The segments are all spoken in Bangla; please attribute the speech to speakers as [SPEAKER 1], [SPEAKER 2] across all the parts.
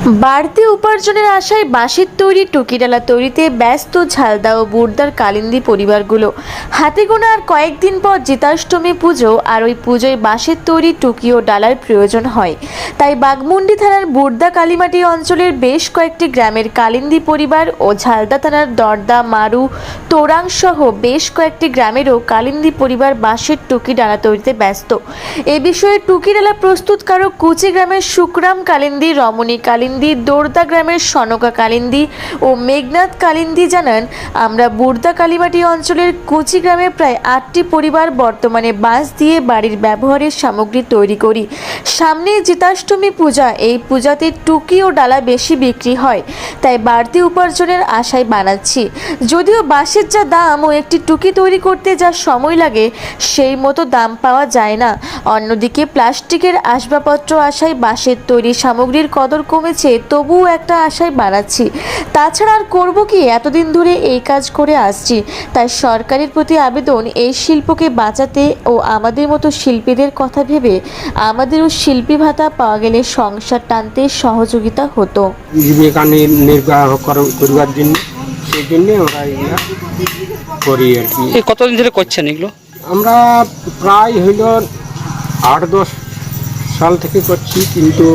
[SPEAKER 1] বাড়তি উপার্জনের আশায় বাঁশের তৈরি টুকিডালা তৈরিতে ব্যস্ত ঝালদা ও বুর্দার কালিন্দি পরিবারগুলো। হাতে গোনা আর কয়েকদিন পর জিতাষ্টমী পুজো আর ওই পুজোয় বাঁশের তৈরি টুকি ও ডালার প্রয়োজন হয়। তাই বাগমুন্ডি থানার বুর্দা কালীমাটি অঞ্চলের বেশ কয়েকটি গ্রামের কালিন্দি পরিবার ও ঝালদা থানার দর্দা, মারু, তোরাং সহ বেশ কয়েকটি গ্রামেরও কালিন্দি পরিবার বাঁশের টুকি ডালা তৈরিতে ব্যস্ত। এ বিষয়ে টুকি ডালা প্রস্তুতকারক কুচি গ্রামের সুকরাম কালিন্দি, রমণী কালিন্দি দোর্দা গ্রামের সনকা কালিন্দি ও মেঘনাথ কালিন্দি জানান, আমরা বুর্দা কালীমাটি অঞ্চলের কুচি গ্রামে প্রায় আটটি পরিবার বর্তমানে বাঁশ দিয়ে বাড়ির ব্যবহারের সামগ্রী তৈরি করি। সামনে জিতাষ্টমী পূজা, এই পূজাতে টুকি ও ডালা বেশি বিক্রি হয়, তাই বাড়তি উপার্জনের আশায় বানাচ্ছি। যদিও বাঁশের যা দাম ও একটি টুকি তৈরি করতে যা সময় লাগে, সেই মতো দাম পাওয়া যায় না। অন্যদিকে প্লাস্টিকের আসবাবপত্র আশায় বাঁশের তৈরি সামগ্রীর কদর কমেছে। তবুও একটা আশায় বাড়াচ্ছি। তাছাড়া আর করব কি? এতদিন ধরে এই কাজ করে আসছি। তাই সরকারের প্রতি আবেদন এই শিল্পকে বাঁচাতে ও আমাদের মতো শিল্পীদের কথা ভেবে আমাদেরও শিল্পী ভাতা পাওয়া গেলে সংসার টানতে সহযোগিতা হতো।
[SPEAKER 2] জীবিকা নির্বাহ করবার জন্য সেই জন্যে আমরা এগুলা করি আর কি।
[SPEAKER 3] কতদিন ধরে করছেন এগুলো?
[SPEAKER 2] আমরা প্রায় হইল আট দশ সাল থেকে করছি কিন্তু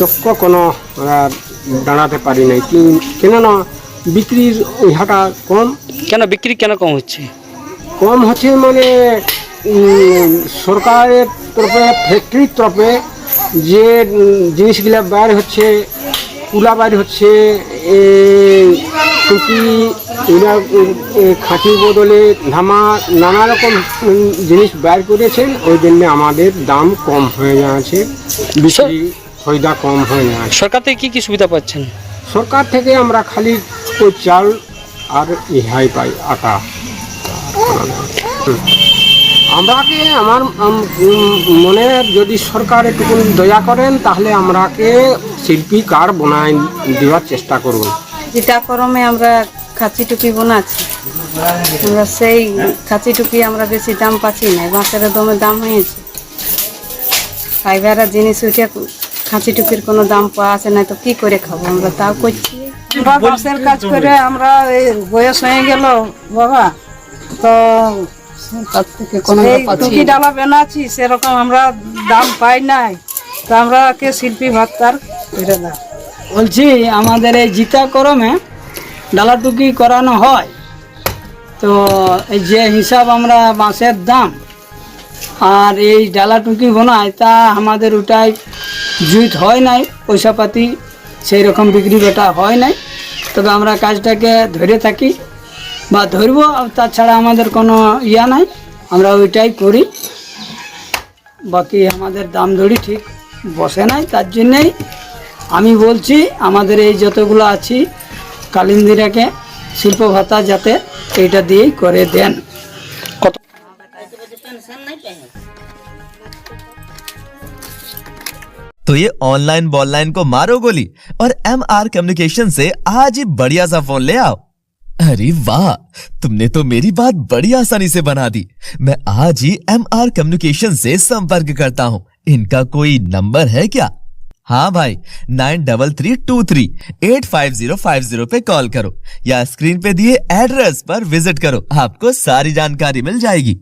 [SPEAKER 2] তক্ক কোনো দাঁড়াতে পারি নাই। কেননা বিক্রির ইহাটা কম।
[SPEAKER 3] কেন বিক্রি কেন কম হচ্ছে?
[SPEAKER 2] কম হচ্ছে মানে সরকারের তরফে ফ্যাক্টরির তরফে যে জিনিসগুলো বাইর হচ্ছে কুলা বাইর হচ্ছে টুকি এরা খাঁচির বদলে ধামা নানা রকম জিনিস বাইর করেছেন। ওই জন্য আমাদের দাম কম হয়ে যাচ্ছে। বিক্রি ফয়দা কম হয় না।
[SPEAKER 3] সরকার থেকে কি কি সুবিধা পাচ্ছেন?
[SPEAKER 2] সরকার থেকে আমরা খালি ওই চাল আর ইহাই পাই আটা। আমরাকে আমার মনে যদি সরকার একটু দয়া করেন তাহলে আমরাকে শিল্পী কার বনায় দেওয়ার চেষ্টা করব
[SPEAKER 4] যেটা করমে আমরা খাঁচি টুপি বানাচ্ছি। আমরা সেই খাঁচি টুপি আমরা বেশি দাম পাচ্ছি না বাঁশের দমে দাম হয়েছে। ফাইবারের জিনিস উঠে খাঁচি টুপির কোনো দাম পাওয়া আছে না তো কি করে খাব আমরা? তাও করছি।
[SPEAKER 5] আমরা বাঁশের কাজ করে আমরা এই বয়স হয়ে গেল বাবা। তো
[SPEAKER 4] তার থেকে কোনো
[SPEAKER 5] টুকি ডালা বানাচ্ছি সেরকম আমরা দাম পাই নাই। তো আমরা কে শিল্পী ভাত্তার করে দাও
[SPEAKER 6] বলছি আমাদের এই জিতা করমে ডালাটুকি করানো হয়। তো এই যে হিসাব আমরা বাঁশের দাম আর এই ডালাটুকি বানায় তা আমাদের ওটাই জুইত হয় নাই পয়সাপাতি সেই রকম বিক্রি বেটা হয় নাই। তবে আমরা কাজটাকে ধরে থাকি বা ধরবো তাছাড়া আমাদের কোনো ইয়া নাই, আমরা ওইটাই করি। বাকি আমাদের দাম দড়ি ঠিক বসে নাই, তার জন্যেই আমি বলছি, আমাদের এই যতগুলো আছি কালিন্দিরাকে শিল্প ভাতা যাতে এইটা দিয়েই করে দেন।
[SPEAKER 3] কত
[SPEAKER 7] तो ये ऑनलाइन बॉललाइन को मारो गोली और एम आर कम्युनिकेशन से आज ही बढ़िया सा फ़ोन ले आओ। अरे वाह, तुमने तो मेरी बात बड़ी आसानी से बना दी। मैं आज ही एम आर कम्युनिकेशन से संपर्क करता हूँ। इनका कोई नंबर है क्या? हाँ भाई nine double three two three eight five zero five zero पे कॉल करो या स्क्रीन पे दिए एड्रेस पर विज़िट करो। आपको सारी जानकारी मिल जाएगी।